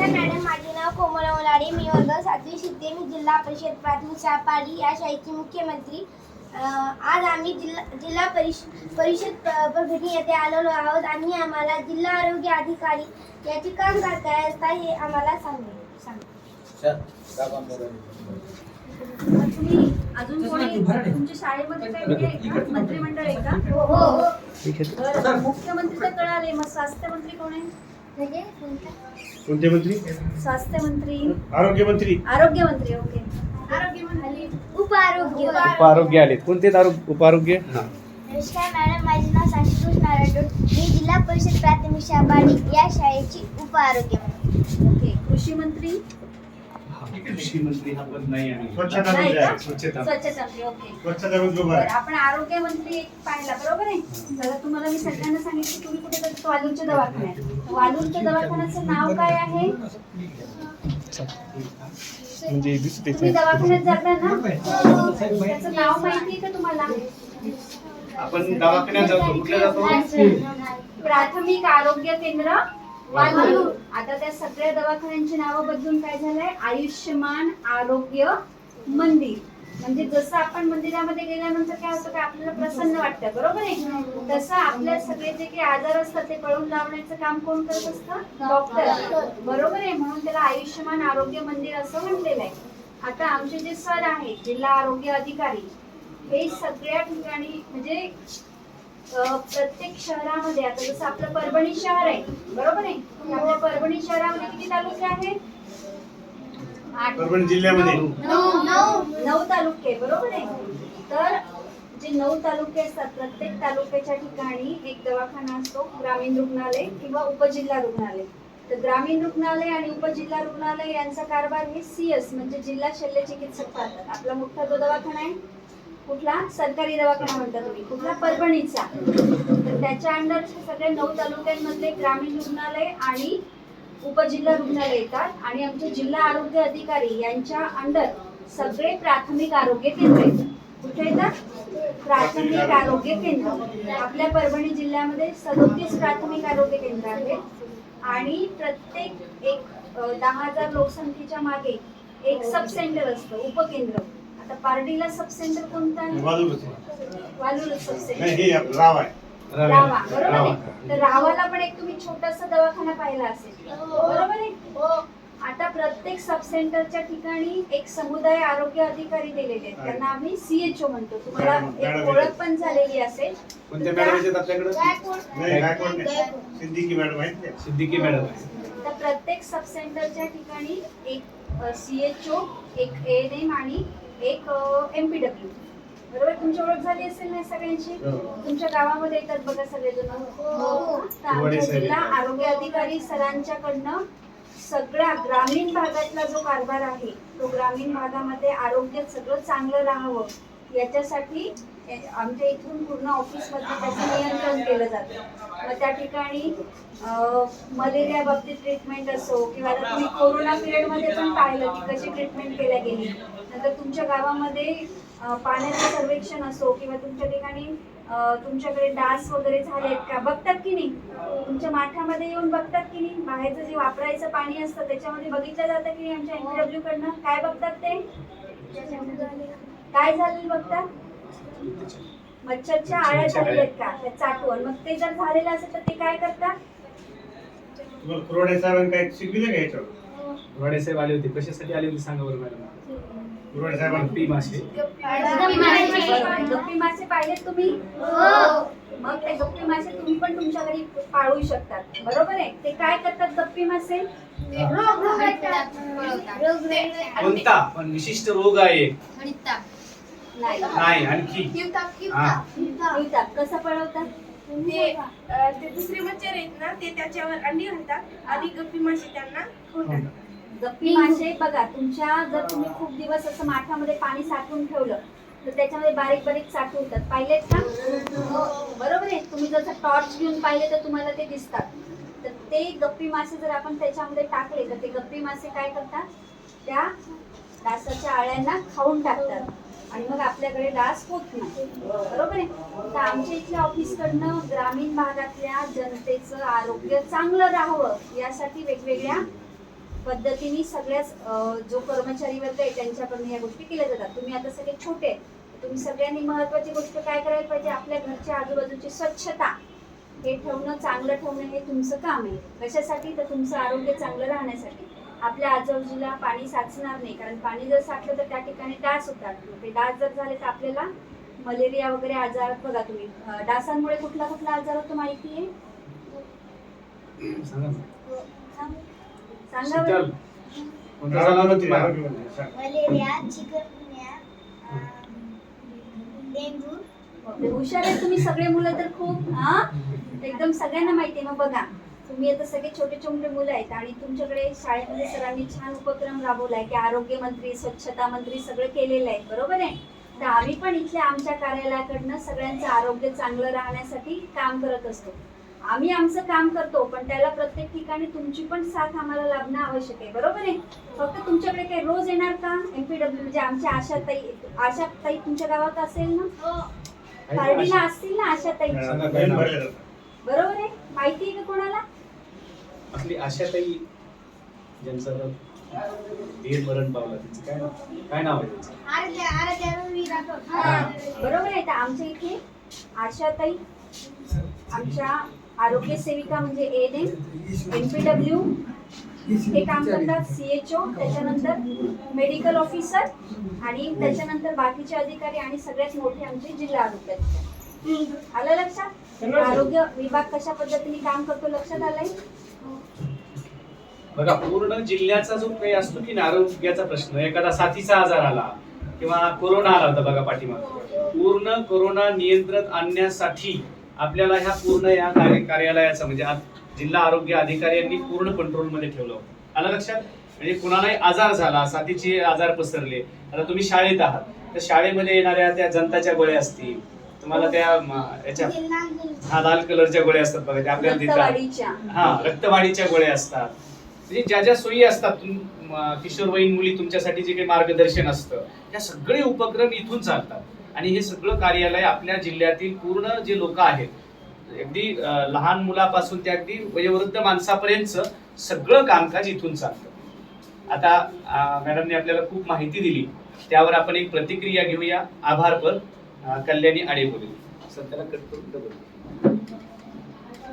नमस्कार मॅडम. माझे नाव कोमल ओलाडे मी वर्ग सातवी शिकते. मी जिल्हा परिषद प्राथमिक शाळा या शाळेची मुख्यमंत्री. आज आम्ही जिल्हा जिल्हा परिष परिषद प्रगती येथे आलेलो आहोत. आणि आम्हाला जिल्हा आरोग्य अधिकारी याचे काम काय काय असतात हे आम्हाला सांगेल सांग. तुम्ही अजून कोणी तुमच्या शाळेमध्ये काही हे आहे का मंत्रिमंडळ आहे का? हो मुख्यमंत्री तर कळाले मग स्वास्थ्य मंत्री कोण आहे? म्हणजे कोणता? कोणते मंत्री? स्वास्थ्य मंत्री आरोग्य मंत्री आरोग्य मंत्री ओके. आरोग्य मंत्री उपआरोग्य. उपआरोग्य आले. कोणते आरोग्य उपआरोग्य? हा. नमस्कार मॅडम. माझे नाव कृष्ण राठोड मी जिल्हा परिषद प्राथमिक शाळा या शाळेची उपआरोग्य मंत्री. ओके. कृषी मंत्री? कृषी मंत्री हा पद नाही आणि स्वच्छता नाही का? स्वच्छता स्वच्छता ओके. स्वच्छता मंत्री उभा बरं. आपण आरोग्य मंत्री एक पाहिला बरोबर आहे? तर तुम्हाला मी सगळ्यांना सांगितलं तुम्ही कुठे वालूरच्या दवाखान्यात वालूरच्या दवाखान्याचं नाव काय आहे? म्हणजे दिसते तुम्ही दवाखान्यात जाता ना? त्याचं नाव माहिती आहे का तुम्हाला? आपण दवाखान्यात जातो कुठल्या जातो? प्राथमिक आरोग्य केंद्र आता त्या सगळ्या दवाखान्यांची नावं बदलून काय झालंय? आयुष्यमान आरोग्य मंदिर. म्हणजे जसं आपण मंदिरामध्ये गेल्यानंतर काय होतं काय आपल्याला प्रसन्न वाटतं बरोबर आहे? तसं आपल्या सगळे जे काही आजार असतात ते कळून लावण्याचं काम कोण करत असतं? डॉक्टर. बरोबर आहे? म्हणून त्याला आयुष्यमान आरोग्य मंदिर असं म्हटलेलं आहे. आता आमचे जे सर आहेत जिल्हा आरोग्य अधिकारी हे सगळ्या ठिकाणी म्हणजे प्रत्येक शहरामध्ये आता जसं आपलं परभणी शहर आहे बरोबर आहे? आपल्या परभणी शहरामध्ये किती तालुके आहेत? आठ. परभणी जिल्ह्यामध्ये. नऊ. तालुके बरोबर आहे? तर जे नऊ तालुके असतात प्रत्येक तालुक्याच्या ठिकाणी एक दवाखाना असतो ग्रामीण रुग्णालय किंवा उपजिल्हा रुग्णालय. तर ग्रामीण रुग्णालय आणि उपजिल्हा रुग्णालय यांचा कारभार हे सीएस म्हणजे जिल्हा शल्य चिकित्सक पाहतात. आपला मोठा जो दवाखाना आहे कुठला? सरकारी दवाखाना म्हणता तुम्ही. कुठला? परभणीचा. तर त्याच्या अंडर सगळे नऊ तालुक्यांमधले ग्रामीण रुग्णालय आणि उपजिल्हा रुग्णालय येतात. आणि आमचे जिल्हा आरोग्य अधिकारी यांच्या अंडर सगळे प्राथमिक आरोग्य केंद्र येतात कुठे येतात? प्राथमिक आरोग्य केंद्र. आपल्या परभणी जिल्ह्यामध्ये सदोतीस प्राथमिक आरोग्य केंद्र आहेत. आणि प्रत्येक एक दहा हजार लोकसंख्येच्या मागे एक सब सेंटर असतं उपकेंद्र. आता पारडीला सब सेंटर कोणतं आहे. वालूर सब नाही सेंटर हे आपलं राव आहे. रावा बरोबर आहे? तर रावाला पण एक तुम्ही छोटासा दवाखाना पाहिला असेल. बरोबर आहे? आता प्रत्येक सब सेंटरच्या ठिकाणी एक समुदाय आरोग्य अधिकारी दिलेले आहेत. त्यांना आम्ही सीएचओ म्हणतो. तुम्हाला एक ओळख पण झालेली असेल. कोणत्या मॅडम आहेत आपल्याकडे? नाही गायकवाड नाही. सिद्दीकी मॅडम आहेत त्या. सिद्दीकी मॅडम. आहे तर प्रत्येक सब सेंटरच्या ठिकाणी एक सीएचओ एक एएनएम आणि एक एमपीडब्ल्यू बरोबर? तुमची ओळख झाली असेल ना सगळ्यांची? हो. तुमच्या गावामध्ये येतात बघा सगळेजण तर आमच्या जिल्हा येतात. आरोग्य अधिकारी सरांच्याकडनं सगळा ग्रामीण भागातला जो कारभार आहे तो ग्रामीण भागामध्ये आरोग्य सगळं चांगलं राहावं. याच्यासाठी आमच्या इथून पूर्ण ऑफिसमध्ये त्याचं नियंत्रण केलं जातं. मग त्या ठिकाणी मलेरिया बाबतीत ट्रीटमेंट असो किंवा आता तुम्ही कोरोना पिरियडमध्ये पण पाहिलं की कशी ट्रीटमेंट केल्या गेली. नंतर तुमच्या गावामध्ये पाण्याचं सर्वेक्षण असो किंवा तुमच्या ठिकाणी तुमच्याकडे डास वगैरे झालेत का बघतात की नाही? तुमच्या माठामध्ये येऊन बघतात की नाही? बाहेरचं जे वापरायचं पाणी असतं त्याच्यामध्ये बघितलं जातं की नाही आमच्या एनडब्ल्यू कडनं? काय बघतात ते? काय झालेलं बघतात मच्छरच्या आळ्या झालेल्या आहेत का? त्या चाटवून मग ते जर झालेलं असेल तर ते काय करतात तुम्हाला कुरवाडे साहेबांनी काय शिकविलं का याच्यावर? वडे साहेब आले होते. कशासाठी आले होते सांगा बरं मॅडम? कुरवाडे साहेबांनी पी मासे. बरोबर. गप्पी मासे पाहिलेत तुम्ही? मग ते गप्पी मासे तुम्ही पण तुमच्या घरी पाळू शकतात. बरोबर आहे? ते काय करतात गप्पी मासे? कोणता? पण विशिष्ट रोग आहे. नाही आणखी. हा. कसं पळवतात? ते अ, ते दुसरे मच्छर आहेत ना ते त्याच्यावर अंडी घालतात आणि गप्पी मासे त्यांना खातात गप्पी मासे बघा तुमच्या जर तुम्ही खूप दिवस असं माठामध्ये पाणी साठवून ठेवलं तर त्याच्यामध्ये बारीक बारीक साठू होतात पाहिलेत का? हो, बरोबर आहे. तुम्ही जर टॉर्च घेऊन पाहिले तर तुम्हाला ते दिसतात. तर ते गप्पी मासे जर आपण त्याच्यामध्ये टाकले तर ते गप्पी मासे काय करतात? त्या डासाच्या आळ्यांना खाऊन टाकतात. आणि मग आपल्याकडे डास होत नाही. बरोबर आहे? तर आमच्या इथल्या ऑफिसकडनं ग्रामीण भागातल्या जनतेचं आरोग्य चांगलं राहावं यासाठी वेगवेगळ्या पद्धतीने सगळ्याच जो कर्मचारी वर्ग आहे त्यांच्याकडून या गोष्टी केल्या जातात. तुम्ही आता सगळे छोटे आहेत. तुम्ही सगळ्यांनी महत्वाची गोष्ट काय करायला पाहिजे? आपल्या घरच्या आजूबाजूची स्वच्छता. हे ठेवणं चांगलं ठेवणं हे तुमचं काम आहे. कशासाठी? तर तुमचं आरोग्य चांगलं राहण्यासाठी. आपल्या आजूबाजूला पाणी साचणार नाही. कारण पाणी जर साचलं तर त्या ठिकाणी डास होतात ते डास जर झाले तर आपल्याला मलेरिया वगैरे आजार बघा तुम्ही डासांमुळे कुठला कुठला आजार होतो माहिती आहे? सांगा बरं. Malaria dengue. बापरे, हुशार आहे तुम्ही सगळे मुलं तर खूप हा एकदम सगळ्यांना माहिती आहे. मग बघा तुम्ही आता सगळे छोटे छोटे मुलं आहेत आणि तुमच्याकडे शाळेमध्ये सरांनी छान उपक्रम राबवलाय की आरोग्य मंत्री स्वच्छता मंत्री सगळं केलेलं आहे बरोबर आहे? तर आम्ही पण इथल्या आमच्या कार्यालयाकडनं सगळ्यांचं आरोग्य चांगलं राहण्यासाठी काम करत असतो. आम्ही आमचं काम करतो पण त्याला प्रत्येक ठिकाणी तुमची पण साथ आम्हाला लाभणं आवश्यक आहे बरोबर आहे? फक्त तुमच्याकडे काही रोज येणार का? एमपीडब्ल्यू म्हणजे आमच्या आशा ताई आशा ताई तुमच्या गावात असेल ना? का पार्टीला? असतील ना आशा ताई. बरोबर आहे? माहिती आहे का कोणाला? आपली आशाताई ज्यांचं वीर मरण पावलं त्यांचं काय नाव? काय नाव आहे त्यांचं? हा. बरोबर आहे. आमच्या इथे आशाताई आमच्या आरोग्य सेविका म्हणजे एन एम एनपीडब्ल्यू हे काम करतात सीएचओ त्याच्यानंतर मेडिकल ऑफिसर आणि त्याच्यानंतर बाकीचे अधिकारी आणि सगळ्यात मोठे आमचे जिल्हा आरोग्य अधिकारी. आलं लक्षात? आरोग्य विभाग कशा पद्धतीने काम करतो लक्षात आलंय? बघा पूर्ण जिल्ह्याचा जो काही असतो की आरोग्याचा प्रश्न एखादा साथीचा आजार आला किंवा कोरोना आला होता बघा पाठीमाग. पूर्ण कोरोना नियंत्रण आणण्यासाठी आपल्याला ह्या पूर्ण या कार्य- कार्यालयाचा म्हणजे जिल्हा आरोग्य अधिकारी यांनी पूर्ण कंट्रोलमध्ये ठेवलं होतं. आलं लक्षात? म्हणजे कुणालाही आजार झाला साथीचे आजार पसरले आता तुम्ही शाळेत आहात तर शाळेमध्ये येणाऱ्या त्या जनताच्या गोळ्या असतील तुम्हाला त्या याच्या हा लाल कलरच्या गोळ्या असतात बघा त्या आपल्याला देतात. हा रक्तवाढीच्या गोळ्या असतात. म्हणजे ज्या ज्या सोयी असतात तुम- किशोरवयीन मुली तुमच्यासाठी जे काही मार्गदर्शन असतं या सगळे उपक्रम इथून चालतात. आणि हे सगळं कार्यालय आपल्या जिल्ह्यातील पूर्ण जे लोक आहेत अगदी लहान मुलापासून ते अगदी वयोवृद्ध माणसापर्यंत सगळं कामकाज इथून चालतं. आता मॅडमने आपल्याला खूप माहिती दिली. त्यावर आपण एक प्रतिक्रिया घेऊया. आभार पर कल्याणी आडे बोलू सध्याला कट करून